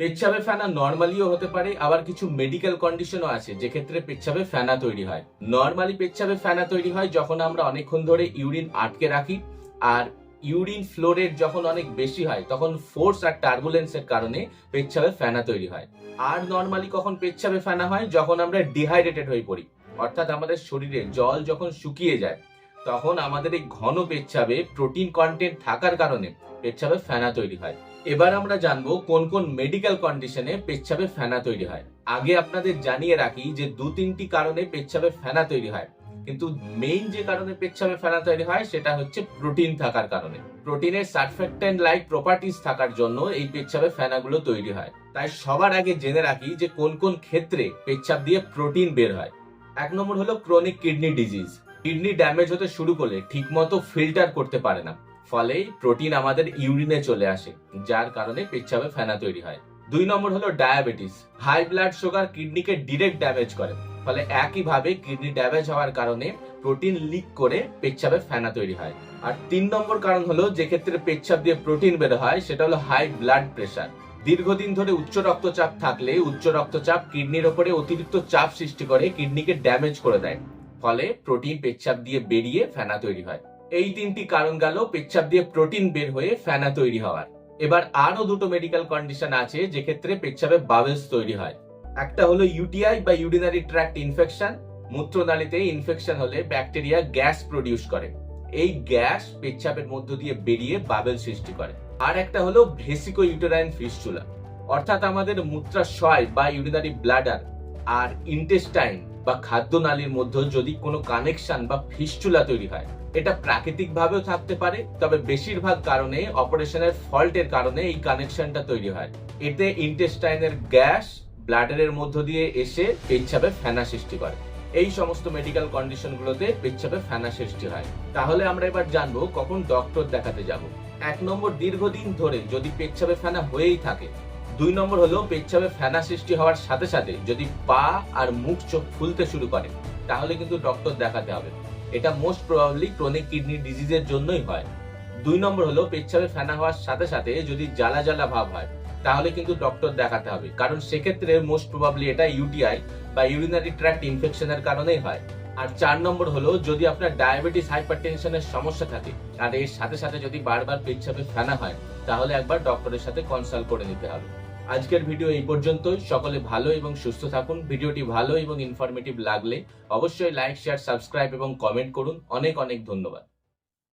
পেচ্ছাবে ফেনা নর্মালিও হতে পারে, আবার কিছু মেডিকেল কন্ডিশনও আছে, যেক্ষেত্রে পেচ্ছাবে ফেনা তৈরি হয়। নর্মালি পেচ্ছাবে ফেনা তৈরি হয় যখন আমরা অনেকক্ষণ ধরে ইউরিন আটকে রাখি, আর ইউরিন ফ্লো রেট যখন অনেক বেশি হয়, তখন ফোর্স আর টার্বুলেন্সের কারণে পেচ্ছাবে ফেনা তৈরি হয়। আর নর্মালি কখন পেচ্ছাবে ফেনা হয়? যখন আমরা ডিহাইড্রেটেড হয়ে পড়ি, অর্থাৎ আমাদের শরীরে জল যখন শুকিয়ে যায় তখন আমাদের এই ঘন পেচ্ছাবে প্রোটিন কন্টেন্ট থাকার কারণে পেচ্ছাবে ফেনা তৈরি হয়। এবার আমরা জানব কোন কোন মেডিকেল কন্ডিশনে পেচ্ছাবে ফেনা তৈরি হয়। আগে আপনাদের জানিয়ে রাখি যে দু তিনটি কারণে পেচ্ছাবে ফেনা তৈরি হয়। কিন্তু মেইন যে কারণে পেচ্ছাবে ফেনা তৈরি হয় সেটা হচ্ছে প্রোটিন থাকার কারণে। প্রোটিনের সার্ফেক্টেন্ট লাইক প্রপার্টিজ থাকার জন্য এই পেচ্ছাবে ফেনাগুলো তৈরি হয়। তাই সবার আগে জেনে রাখি যে কোন কোন ক্ষেত্রে পেচ্ছাপ দিয়ে প্রোটিন বের হয়। এক নম্বর হলো chronic kidney disease kidney damage হতে শুরু করলে ঠিকমতো ফিল্টার করতে পারে না। ফলে প্রোটিন আমাদের ইউরিনে চলে আসে, যার কারণে পেচ্ছাবে ফেনা তৈরি হয়। দুই নম্বর হলো ডায়াবেটিস হাই ব্লাড সুগার কিডনিকে ডিরেক্ট ড্যামেজ করে। ফলে একইভাবে কিডনি ড্যামেজ হওয়ার কারণে প্রোটিন লিক করে পেচ্ছাবে ফেনা তৈরি হয়। আর তিন নম্বর কারণ হলো যে ক্ষেত্রে পেচ্ছাপ দিয়ে প্রোটিন বের হয়, সেটা হলো হাই ব্লাড প্রেশার দীর্ঘদিন ধরে উচ্চ রক্তচাপ থাকলে উচ্চ রক্তচাপ কিডনির ওপরে অতিরিক্ত চাপ সৃষ্টি করে কিডনিকে ড্যামেজ করে দেয়। ফলে প্রোটিন পেচ্ছাপ দিয়ে বেরিয়ে ফেনা তৈরি হয়। এই তিনটি কারণ গেল পেচ্ছাপ দিয়ে প্রোটিন বের হয়ে ফেনা তৈরি হওয়ার। এবার আরও দুটো মেডিকেল কন্ডিশন আছে যে ক্ষেত্রে পেচ্ছাবে বাবেলস তৈরি হয়। একটা হলো ইউটিআই বা ইউরিনারি ট্র্যাক্ট ইনফেকশন মূত্রনালীতে ইনফেকশন হলে ব্যাকটেরিয়া গ্যাস প্রডিউস করে। এই গ্যাস পেচ্ছাপের মধ্য দিয়ে বেরিয়ে বাবেল সৃষ্টি করে। আর একটা হলো ভেসিকো ইউটেরাইন ফিস্টুলা। অর্থাৎ আমাদের মূত্রাশয় বা ইউরিনারি ব্লাডার আর ইন্টেস্টাইন বা খাদ্য নালীর মধ্যে যদি কোনো কানেকশন বা ফিস্টুলা তৈরি হয়, এটা প্রাকৃতিক ভাবেও থাকতে পারে, তবে বেশিরভাগ কারণে অপারেশনের ফল্টের কারণে এই কানেকশনটা তৈরি হয়। এতে ইন্টেস্টাইনের গ্যাস ব্লাডারের মধ্য দিয়ে এসে পেচ্ছাপে ফেনা সৃষ্টি করে। এই সমস্ত মেডিকেল কন্ডিশনগুলোতে পেচ্ছাপে ফেনা সৃষ্টি হয়। তাহলে আমরা এবার জানব কখন ডক্টর দেখাতে যাব। এক নম্বর, দীর্ঘদিন ধরে যদি পেচ্ছাপে ফেনা হয়েই থাকে দুই নম্বর হলো পেচ্ছাপে ফেনা সৃষ্টি হওয়ার সাথে সাথে যদি পা আর মুখ চোখ ফুলতে শুরু করে, তাহলে কিন্তু ডক্টর দেখাতে হবে। এটা মোস্ট প্রবাবলি ক্রনিক কিডনি ডিজিজের জন্যই হয়। দুই নম্বর হলো পেচ্ছাপে ফেনা হওয়ার সাথে সাথে যদি জ্বালা জ্বালা ভাব হয়, তাহলে কিন্তু ডক্টর দেখাতে হবে। কারণ সেক্ষেত্রে মোস্ট প্রবাবলি এটা ইউটিআই বা ইউরিনারি ট্র্যাক্ট ইনফেকশনের কারণেই হয়। আর চার নম্বর হলো যদি আপনার ডায়াবেটিস হাইপারটেনশনের সমস্যা থাকে, আর এর সাথে সাথে যদি বারবার পেচ্ছাপে ফেনা হয়, তাহলে একবার ডক্টরের সাথে কনসাল্ট করে নিতে হবে। আজকের ভিডিও এই পর্যন্তই। সকলে ভালো এবং সুস্থ থাকুন। ভিডিওটি ভালো এবং ইনফরমেটিভ লাগলে অবশ্যই লাইক শেয়ার সাবস্ক্রাইব এবং কমেন্ট করুন। অনেক অনেক ধন্যবাদ।